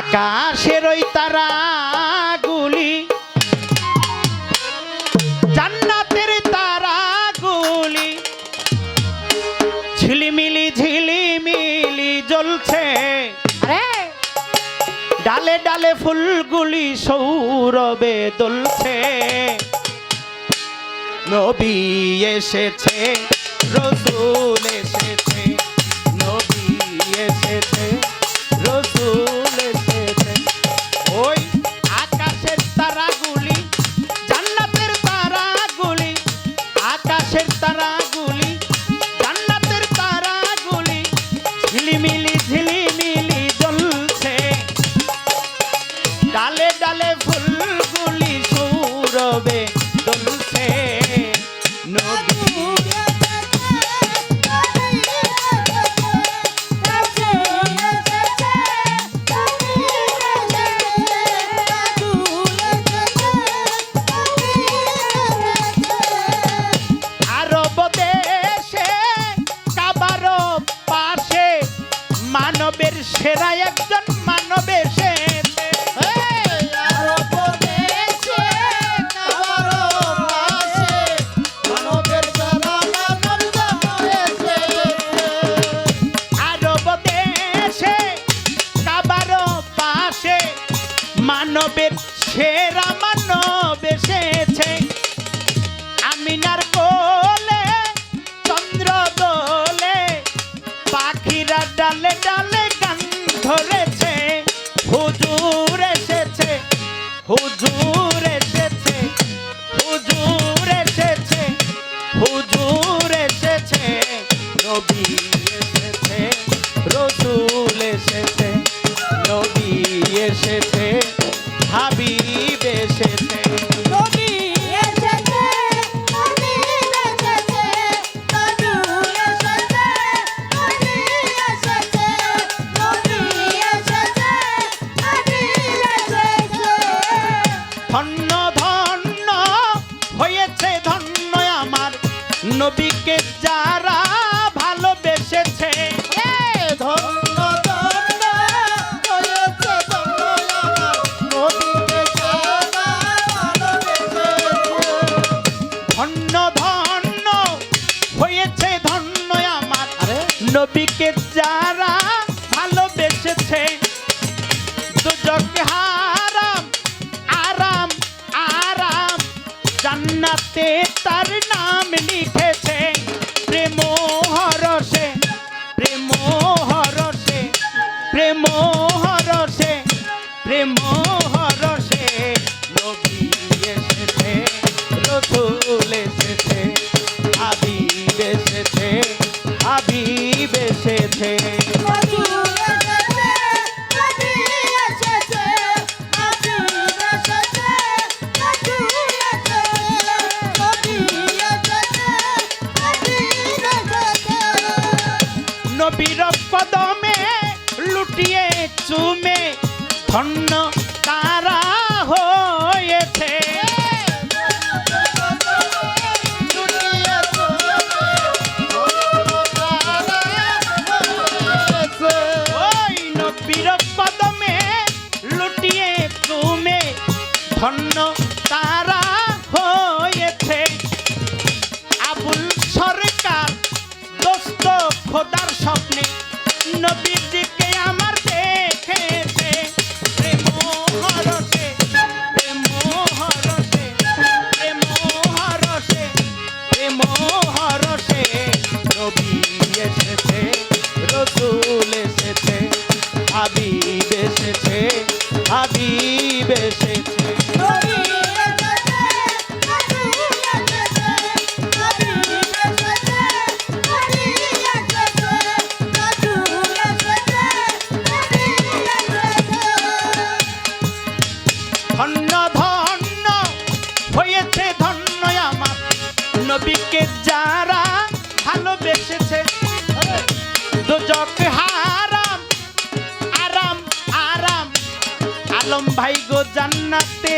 আকাশের ওই তারা গুলি জান্নাতের তারা গুলি ঝিলিমিলি ঝিলিমিলি জ্বলছে। ডালে ডালে ফুলগুলি সৌরবে দুলছে নবী এসেছে রসুল এসেছে নবীকে যারা ভালোবেসেছে দুজক হারাম, আরাম আরাম। জান্নাতে তার নাম লিখেছে প্রেম হরসে প্রেম হরসে প্রেম হরসে প্রেম হরসে এসেছে, রসুল এসেছে, হাবিব এসেছে হাবিব এসেছে নবীর কদমে লুটিয়ে চুমে ধন্য নবীর কদমে লুটিয়ে চুমে ধন্য তারা হয়েছে। আবুল সরকার দোস্ত খোদার স্বপ্নে নবীজিকে নবীকে যারা ভালোবেসেছে দুজক আলম ভাই গো জান্নাতে